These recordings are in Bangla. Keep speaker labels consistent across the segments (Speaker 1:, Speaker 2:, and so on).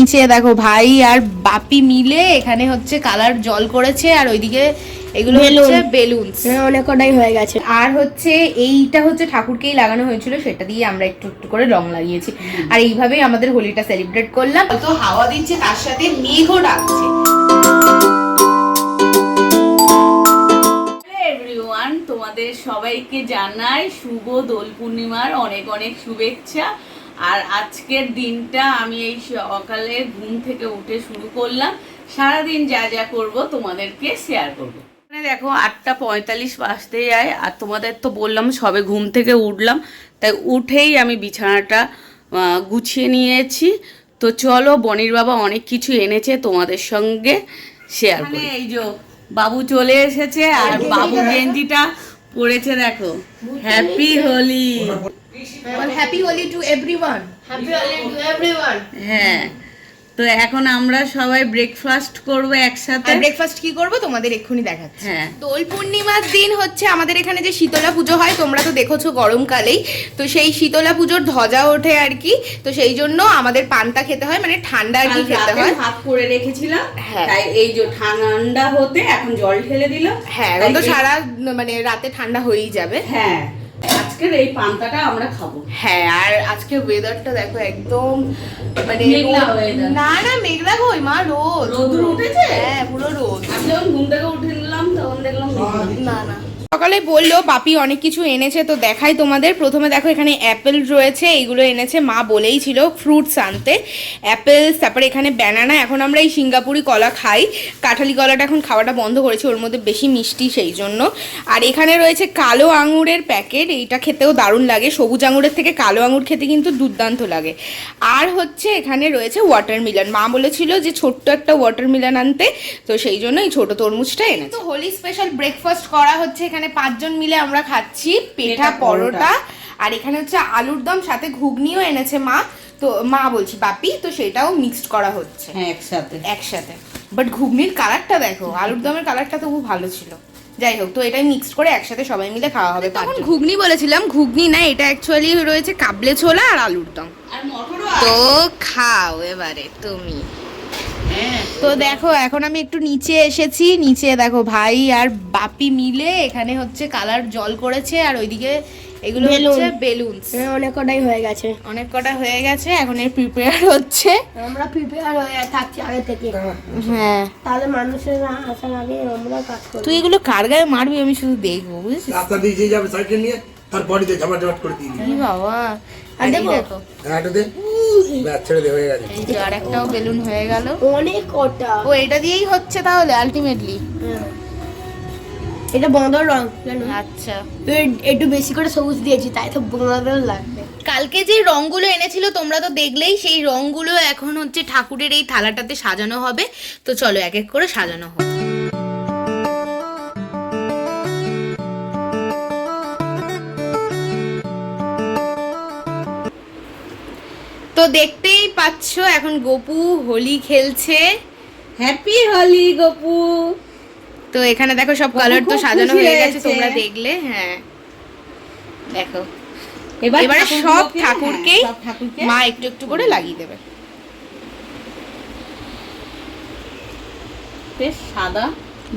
Speaker 1: নিচে দেখো ভাই আর বাপি মিলে এখানে হচ্ছে কালার জল করেছে আর ওইদিকে এগুলো
Speaker 2: Balloon.
Speaker 1: হচ্ছে বেলুনস।
Speaker 2: হ্যাঁ, অনেক কটাই হয়ে গেছে।
Speaker 1: আর হচ্ছে এইটা হচ্ছে ঠাকুরকেই লাগানো হয়েছিল সেটা দিয়ে আমরা একটু একটু করে রং লাগিয়েছি। আর এইভাবেই আমাদের হোলিটা সেলিব্রেট করলাম। তো হাওয়া দিচ্ছে তার সাথে মেঘও ডাকছে।
Speaker 3: তোমাদের সবাইকে জানাই শুভ দোল পূর্ণিমার অনেক অনেক শুভেচ্ছা। আর আজকের দিনটা আমি এই সকালে ঘুম থেকে উঠে শুরু করলাম। সারাদিন যা যা করব তোমাদেরকে শেয়ার করব। এখানে দেখো আটটা পঁয়তাল্লিশ বাজতে যায় আর তোমাদের তো বললাম সবে ঘুম থেকে উঠলাম তাই উঠেই আমি বিছানাটা গুছিয়ে নিয়েছি। তো চলো বনির বাবা অনেক কিছু এনেছে তোমাদের সঙ্গে শেয়ার করি। এই যে বাবু চলে এসেছে আর বাবু গেঞ্জিটা পরেছে দেখো। Happy Holi
Speaker 1: happy Holi to everyone
Speaker 2: happy Holi to everyone
Speaker 3: হ্যাঁ তো এখন আমরা সবাই ব্রেকফাস্ট করব একসাথে।
Speaker 1: ব্রেকফাস্ট কি করব? তোমাদের এক্ষুনি দেখাচ্ছি।
Speaker 3: হ্যাঁ।
Speaker 1: দোল পূর্ণিমার দিন হচ্ছে আমাদের এখানে যে শীতলা পুজো হয় তোমরা তো দেখেছ গরমকালেই। তো সেই শীতলা পুজোর ধ্বজা ওঠে আর কি। তো সেই জন্য আমাদের পান্তা খেতে হয় মানে ঠান্ডা আর কি খেতে হয়।
Speaker 3: ভাত করে রেখেছিলাম।
Speaker 1: হ্যাঁ।
Speaker 3: তাই এই যে ঠান্ডা হতে এখন জল ঢেলে দিল
Speaker 1: হ্যাঁ এখন তো সারা মানে রাতে ঠান্ডা হয়েই যাবে।
Speaker 3: হ্যাঁ। আজকের এই পান্তাটা আমরা খাব।
Speaker 1: হ্যাঁ আর আজকে ওয়েদারটা দেখো একদম মানে না না মেঘলা কই মা রোদ।
Speaker 3: রোদ উঠেছে?
Speaker 1: হ্যাঁ পুরো রোদ।
Speaker 3: আমি যখন ঘুম থেকে উঠে নিলাম তখন দেখলাম
Speaker 1: না না। সকালে বলল, বাপি অনেক কিছু এনেছে তো দেখাই তোমাদের। প্রথমে দেখো এখানে অ্যাপেল রয়েছে, এইগুলো এনেছে, মা বলেই ছিল ফ্রুটস আনতে। অ্যাপেলস, তারপরে এখানে ব্যানানা এখন আমরা এই সিঙ্গাপুরি কলা খাই। কাঁঠালি কলাটা এখন খাওয়াটা বন্ধ করেছি, ওর মধ্যে বেশি মিষ্টি সেই জন্য। আর এখানে রয়েছে কালো আঙুরের প্যাকেট, এইটা খেতেও দারুণ লাগে। সবুজ আঙুরের থেকে কালো আঙুর খেতে কিন্তু দুর্দান্ত লাগে। আর হচ্ছে এখানে রয়েছে ওয়াটারমিলন মা বলেছিল যে ছোট্ট একটা ওয়াটারমিলন আনতে, তো সেই জন্য এই ছোট তরমুজটা এনে তো হোলি স্পেশাল ব্রেকফাস্ট করা হচ্ছে এখানে। পাঁচজন মিলে আমরা খাচ্ছি পেঠা পরোটা। আর এখানে হচ্ছে আলুর দম সাথে ঘুগনিও এনেছে মা। তো মা বলছি বাপি তো সেটাও মিক্সড করা হচ্ছে।
Speaker 3: হ্যাঁ একসাথে।
Speaker 1: একসাথে। বাট ঘুগনির কালারটা দেখো আলুর দমের কালারটা তো খুব ভালো ছিল। যাই হোক তো এটাই মিক্সড করে একসাথে সবাই মিলে খাওয়া হবে তখন ঘুগনি বলেছিলাম ঘুগনি না এটা অ্যাকচুয়ালি রয়েছে কাবলে ছোলা আর আলুর দম। তো খাও এবারে তুমি। তো দেখো এখন আমি একটু নিচে এসেছি। নিচে দেখো ভাই আর বাপি মিলে এখানে হচ্ছে কালার জল করেছে আর ওইদিকে এগুলো. হচ্ছে বেলুনস।
Speaker 2: হ্যাঁ, অনেক কটাই হয়ে গেছে।
Speaker 1: অনেক কটা হয়ে গেছে এখন এর প্রিপেয়ার হচ্ছে।
Speaker 2: আমরা প্রিপেয়ার হয়ে থাকছি আগে থেকে।
Speaker 1: হ্যাঁ।
Speaker 2: তাহলে মানুষের আসার আগে আমরা কাজ করব।
Speaker 1: তুই এগুলো কার গায়ে মারবি আমি শুধু দেখব বুঝছিস?
Speaker 4: রাস্তা দিয়ে যে যাবে সাইকেল নিয়ে তার বডিতে ঝাপা ঝাপাট করে দিবি।
Speaker 1: বাবা?
Speaker 2: আর দেখো।
Speaker 1: দেখো।
Speaker 4: হ্যাঁ এটা দে। হয়ে
Speaker 1: এই যে আর একটাও বেলুন হয়ে গেল।
Speaker 2: অনেক কটা।
Speaker 1: ও এটা দিয়েই হচ্ছে তাহলে আলটিমেটলি
Speaker 2: হ্যাঁ। এটা রং
Speaker 1: আচ্ছা।
Speaker 2: একটু বেশি করে সবুজ দিয়েছি তাই তো লাগবে।
Speaker 1: কালকে যে রংগুলো এনেছিল তোমরা তো দেখলেই সেই রংগুলো এখন হচ্ছে ঠাকুরের এই থালাটাতে সাজানো হবে। তো চলো এক এক করে সাজানো হবে তো দেখতেই পাচ্ছ এখন গোপু হোলি খেলছে।
Speaker 3: হ্যাপি হোলি গপু।
Speaker 1: তো এখানে দেখো সব কালার তো সাজানো হয়ে গেছে তোমরা দেখলে হ্যাঁ। দেখো।
Speaker 3: এবারে
Speaker 1: সব ঠাকুরকেই
Speaker 3: হ্যাঁ, ঠাকুরকে
Speaker 1: মা একটু একটু করে লাগিয়ে দেবে।
Speaker 3: বেশ সাদা।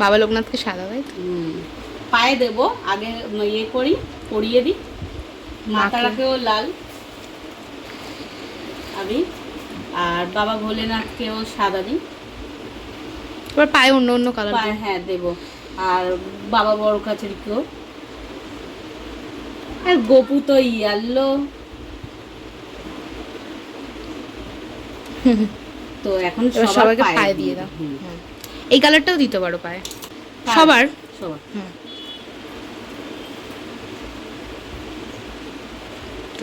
Speaker 1: বাবা লোকনাথকে সাদা তাই
Speaker 3: পায়ে দেব আগে ইয়ে করি পরিয়ে দিই। মাথাটাকেও লাল। আমি। আর বাবা ভোলেনাথকেও সাদা দিই
Speaker 1: এবার পায়ে অন্য অন্য কালার
Speaker 3: পায়ে হ্যাঁ দেব। আর বাবা বড় কাছারিকেও আর গপু তো ইয়াল্লো। তো এখন
Speaker 1: সবাইকে
Speaker 3: পায়ে
Speaker 1: দিয়ে দাও।
Speaker 3: হুম,
Speaker 1: হুম। এই কালারটাও দিতে পারো পায়ে।
Speaker 3: পায়ে।
Speaker 1: সবার?
Speaker 3: সবার।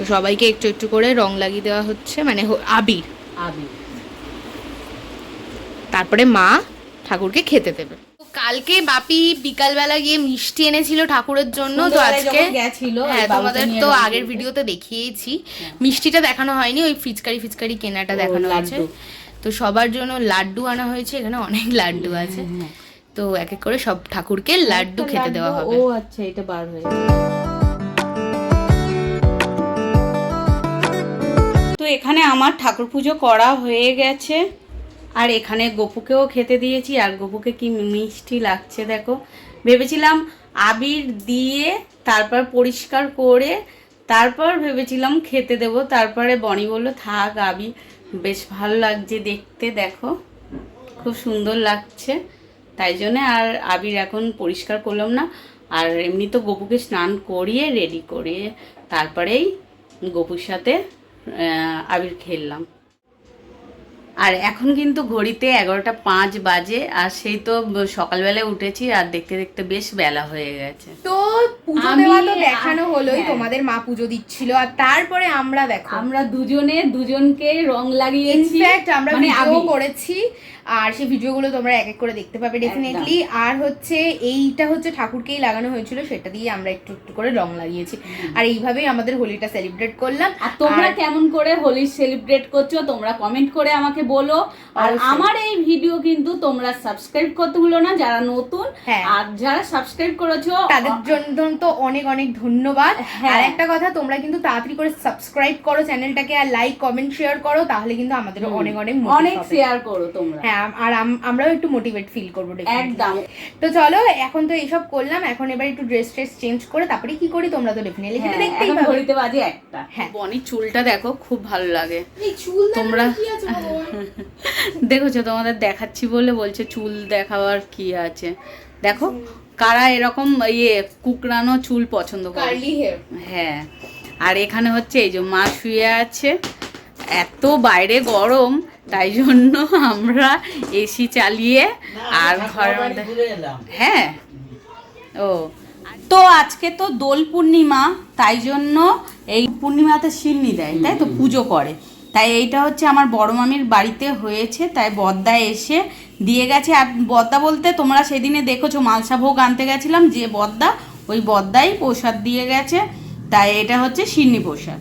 Speaker 1: তো সবাইকে একটু একটু করে রং লাগিয়ে দেওয়া হচ্ছে মানে আবির।
Speaker 3: আবির।
Speaker 1: তারপরে মা ঠাকুরকে খেতে দেবে। তো কালকে বাপি বিকালবেলা গিয়ে মিষ্টি এনেছিল ঠাকুরের জন্য তো আজকে হ্যাঁ তোমাদের তো। আগের ভিডিওতে দেখিয়েছি। মিষ্টিটা দেখানো হয়নি ওই ফিচকারি ফিচকারি কেনাটা দেখানো হয়েছে।
Speaker 3: লাড্ডু।
Speaker 1: তো সবার জন্য লাড্ডু আনা হয়েছে এখানে অনেক লাড্ডু আছে। তো এক এক করে সব ঠাকুরকে লাড্ডু খেতে দেওয়া হবে।
Speaker 3: ও আচ্ছা এটা বার হয়ে এখানে আমার ঠাকুর পুজো করা হয়ে গেছে। আর এখানে গপুকেও খেতে দিয়েছি। আর গপুকে কি মিষ্টি লাগছে দেখো। ভেবেছিলাম আবির দিয়ে তারপর পরিষ্কার করে তারপর ভেবেছিলাম খেতে দেব। তারপরে বনি বলল, থাক আবির বেশ ভালো লাগছে দেখতে, দেখো। খুব সুন্দর লাগছে। তাই জন্যে আর আবির এখন পরিষ্কার করলাম না। আর এমনি তো গপুকে স্নান করিয়ে রেডি করিয়ে তারপরেই গপুর সাথে আবির খেললাম। আর এখন কিন্তু ঘড়িতে এগারোটা পাঁচ বাজে আর সেই তো সকালবেলায় উঠেছি আর দেখতে দেখতে বেশ বেলা হয়ে গেছে।
Speaker 1: তো পুজো দেওয়া তো দেখানো হলোই
Speaker 3: হ্যাঁ।
Speaker 1: তোমাদের মা পুজো দিচ্ছিল আর তারপরে আমরা দেখো।
Speaker 3: আমরা দুজনে দুজনকে রং লাগিয়েছি।
Speaker 1: ইনফ্যাক্ট আমরা
Speaker 3: মানে
Speaker 1: ভিডিও। করেছি আর সেই ভিডিওগুলো তোমরা এক এক করে দেখতে পাবে ডেফিনেটলি আর হচ্ছে এইটা হচ্ছে ঠাকুরকেই লাগানো হয়েছিল সেটা দিয়ে আমরা একটু একটু করে রং লাগিয়েছি। আর এইভাবেই আমাদের হোলিটা সেলিব্রেট করলাম।
Speaker 3: আর তোমরা কেমন করে হোলি সেলিব্রেট করছ তোমরা কমেন্ট করে আমাকে বলো। আর আমার এই ভিডিও কিন্তু তোমরা সাবস্ক্রাইব করতে ভুলো না যারা নতুন
Speaker 1: হ্যাঁ।
Speaker 3: আর যারা সাবস্ক্রাইব করেছ
Speaker 1: তাদের জন্য তো অনেক অনেক ধন্যবাদ।
Speaker 3: হ্যাঁ।
Speaker 1: আর একটা কথা তোমরা কিন্তু তাড়াতাড়ি করে সাবস্ক্রাইব করো চ্যানেলটাকে আর লাইক কমেন্ট শেয়ার করো তাহলে কিন্তু আমাদের অনেক অনেক
Speaker 3: অনেক শেয়ার করো তোমরা।
Speaker 1: হ্যাঁ আর আম- আমরাও একটু মোটিভেট ফিল করব।
Speaker 3: একদম।
Speaker 1: তো চলো এখন তো এইসব করলাম এখন এবার একটু ড্রেস ট্রেস চেঞ্জ করে তারপরে কি করি তোমরা তো ডেফিনেটলি সেটা
Speaker 3: হ্যাঁ,
Speaker 1: দেখতেই পাবে।
Speaker 3: ঘড়িতে বাজে একটা।
Speaker 1: হ্যাঁ।
Speaker 3: বনির চুলটা দেখো খুব ভালো লাগে।
Speaker 1: এই চুল
Speaker 3: তোমরা
Speaker 1: কি আছে ভগবান?
Speaker 3: দেখেছ তোমাদের দেখাচ্ছি বলে বলছে চুল দেখাবার কি আছে? দেখো কারা এরকম ইয়ে কুকরানো চুল পছন্দ করে? হ্যাঁ। আর এখানে হচ্ছে এই যে মা শুয়ে আছে এত বাইরে গরম তাই জন্য আমরা এসি চালিয়ে আর ঘরের মধ্যে হ্যাঁ। ও। তো আজকে তো দোল পূর্ণিমা তাই জন্য এই পূর্ণিমাতে শিন্নি দেয় তাই তো? পুজো করে। তাই এইটা হচ্ছে আমার বড় মামির বাড়িতে হয়েছে, তাই বদ্দা এসে দিয়ে গেছে। আর বদ্দা বলতে তোমরা সেদিনে দেখেছ, মালসা ভোগ আনতে গেছিলাম, যে বদ্দা, ওই বদ্দাই প্রসাদ দিয়ে গেছে। তাই এটা হচ্ছে সিন্নি প্রসাদ।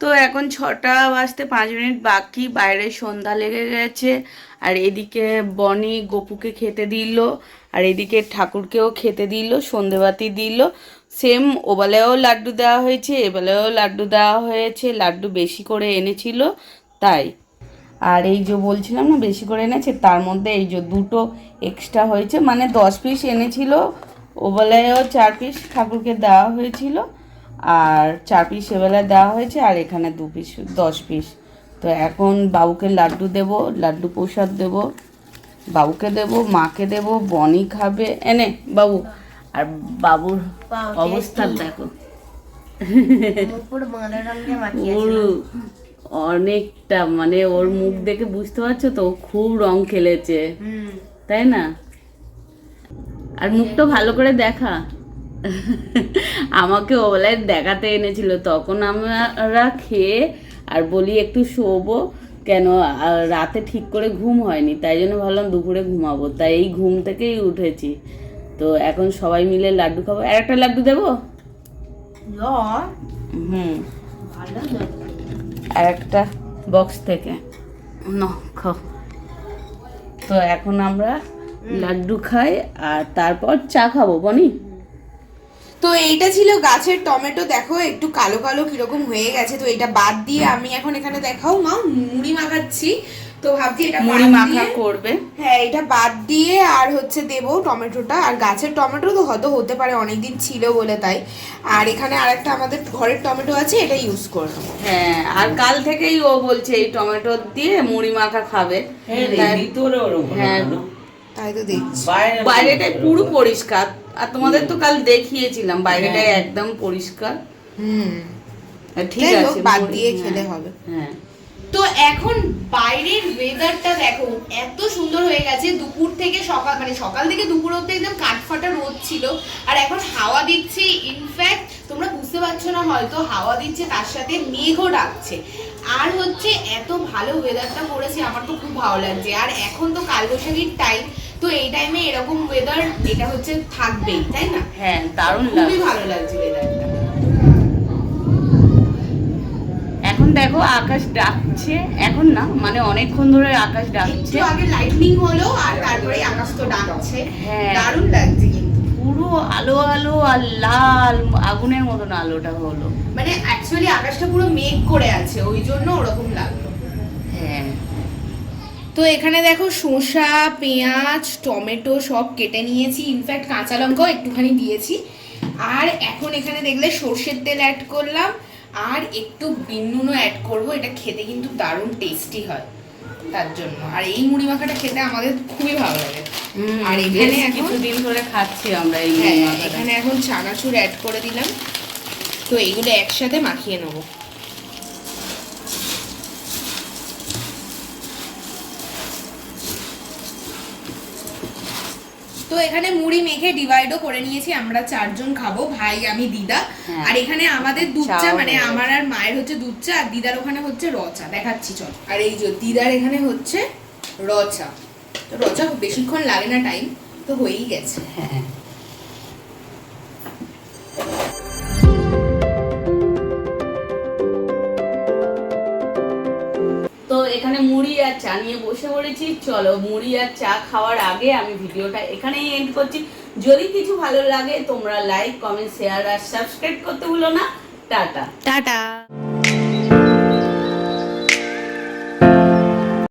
Speaker 3: তো এখন ছটা বাজতে পাঁচ মিনিট বাকি, বাইরে সন্ধ্যা লেগে গেছে। আর এদিকে বনি গপুকে খেতে দিল। আর এদিকে ঠাকুরকেও খেতে দিল, সন্ধেবাতি দিল। সেম ওবেলায়ও লাড্ডু দেওয়া হয়েছে, এবেলায়ও লাড্ডু দেওয়া হয়েছে, লাড্ডু বেশি করে এনেছিল, তাই। আর এই যে বলছিলাম না, বেশি করে এনেছে, তার মধ্যে এই যে দুটো এক্সট্রা হয়েছে মানে দশ পিস এনেছিল, ওবেলায়ও চার পিস ঠাকুরকে দেওয়া হয়েছিল, আর চার পিস এবেলায় দেওয়া হয়েছে, আর এখানে দু পিস দশ পিস তো এখন বাবুকে লাড্ডু দেব, লাড্ডু প্রসাদ দেব। বাবুকে দেব মাকে দেব বনি খাবে এনে বাবু। আর বাবুর অবস্থা দেখো। অনেকটা মানে ওর মুখ দেখে বুঝতে পারছ তো খুব রং খেলেছে। তাই না? আর মুখটা ভালো করে দেখা। আমাকে ওবেলায় দেখাতে এনেছিল তখন আমরা খেয়ে আর বলি একটু শোবো। কেন? রাতে ঠিক করে ঘুম হয়নি তাই জন্য ভাবলাম দুপুরে ঘুমাবো। তাই এই ঘুম থেকেই উঠেছি। তো এখন সবাই মিলে লাড্ডু খাব। আর একটা লাড্ডু দেবো? হুম।
Speaker 2: ভালো
Speaker 3: আর একটা বক্স থেকে। ন খাও। তো এখন আমরা লাড্ডু খাই আর তারপর চা খাব। বনি?
Speaker 1: তো এইটা ছিল গাছের টমেটো দেখো একটু কালো কালো কীরকম হয়ে গেছে তো এটা বাদ দিয়ে আমি এখন এখানে দেখাও মা মুড়ি মাখাচ্ছি তো ভাবছি এটা
Speaker 3: মুড়ি মাখা করবে।
Speaker 1: হ্যাঁ এটা বাদ দিয়ে আর হচ্ছে দেবো টমেটোটা আর গাছের টমেটো তো হয়তো হতে পারে অনেকদিন ছিল বলে তাই। আর এখানে আরেকটা আমাদের ঘরের টমেটো আছে এটা ইউজ করে নেব
Speaker 3: হ্যাঁ আর কাল থেকেই ও বলছে এই টমেটো দিয়ে মুড়ি মাখা খাবে। হ্যাঁ
Speaker 1: তাই তো দেখছি।
Speaker 3: বাইরেটাই পুরো পরিষ্কার। আর তোমাদের তো কাল দেখিয়েছিলাম বাইরেটাই একদম পরিষ্কার।
Speaker 1: হুম।
Speaker 3: ঠিক আছে
Speaker 1: বাদ দিয়ে
Speaker 3: হ্যাঁ,
Speaker 1: খেলে হবে।
Speaker 3: হ্যাঁ।
Speaker 1: তো এখন বাইরের ওয়েদারটা দেখো এত সুন্দর হয়ে গেছে দুপুর থেকে সকাল মানে সকাল থেকে দুপুর অব্দি একদম কাঠফাটা রোদ ছিল আর এখন হাওয়া দিচ্ছে। ইনফ্যাক্ট তোমরা বুঝতে পারছ না হয়তো হাওয়া দিচ্ছে তার সাথে মেঘও ডাকছে। আর হচ্ছে এত ভালো ওয়েদারটা করেছে আমার তো খুব ভালো লাগছে। আর এখন তো কালবৈশাখীর টাইম তো এই টাইমে এরকম ওয়েদার এটা হচ্ছে থাকবেই তাই না?
Speaker 3: হ্যাঁ দারুণ
Speaker 1: খুবই ভালো লাগছে ওয়েদারটা
Speaker 3: এখন দেখো আকাশ ডাকছে এখন না মানে অনেকক্ষণ ধরে আকাশ ডাকছে।
Speaker 1: আগে লাইটনিং হলো আর তারপরে আকাশ তো ডাকছে।
Speaker 3: হ্যাঁ।
Speaker 1: দারুণ লাগছে।
Speaker 3: পুরো আলো আলো আর লাল আগুনের মতন আলোটা হলো।
Speaker 1: মানে অ্যাকচুয়ালি আকাশটা পুরো মেঘ করে আছে ওই জন্য ওরকম লাগল।
Speaker 3: হ্যাঁ।
Speaker 1: তো এখানে দেখো শসা পেঁয়াজ টমেটো সব কেটে নিয়েছি। ইনফ্যাক্ট কাঁচা লঙ্কাও একটুখানি দিয়েছি। আর এখন এখানে দেখলে সর্ষের তেল অ্যাড করলাম। আর একটু বিন নুনও অ্যাড করব এটা খেতে কিন্তু দারুণ টেস্টি হয়। তার জন্য। আর এই মুড়ি মাখাটা খেতে আমাদের খুবই ভালো লাগে। আর এখানে
Speaker 3: কিছুদিন ধরে খাচ্ছি আমরা এই
Speaker 1: হ্যাঁ এখানে এখন চানাচুর অ্যাড করে দিলাম। তো এইগুলো একসাথে মাখিয়ে নেব। তো এখানে মুড়ি মেখে ডিভাইডও করে নিয়েছি আমরা চারজন খাব ভাই আমি দিদা।
Speaker 3: হ্যাঁ।
Speaker 1: আর এখানে আমাদের দুধ চা মানে আমার আর মায়ের হচ্ছে দুধ চা আর দিদার ওখানে হচ্ছে রচা দেখাচ্ছি চল। আর এই যে দিদার এখানে হচ্ছে রচা তো রচা বেশিক্ষণ লাগে না টাইম তো হয়েই গেছে।
Speaker 3: হ্যাঁ। চা নিয়ে বসে পড়েছি। চলো মুড়ি আর চা খাওয়ার আগে আমি ভিডিওটা এখানেই এন্ড করছি। যদি কিছু ভালো লাগে তোমরা লাইক কমেন্ট শেয়ার আর সাবস্ক্রাইব করতে ভুলো না। টাটা।
Speaker 1: টাটা।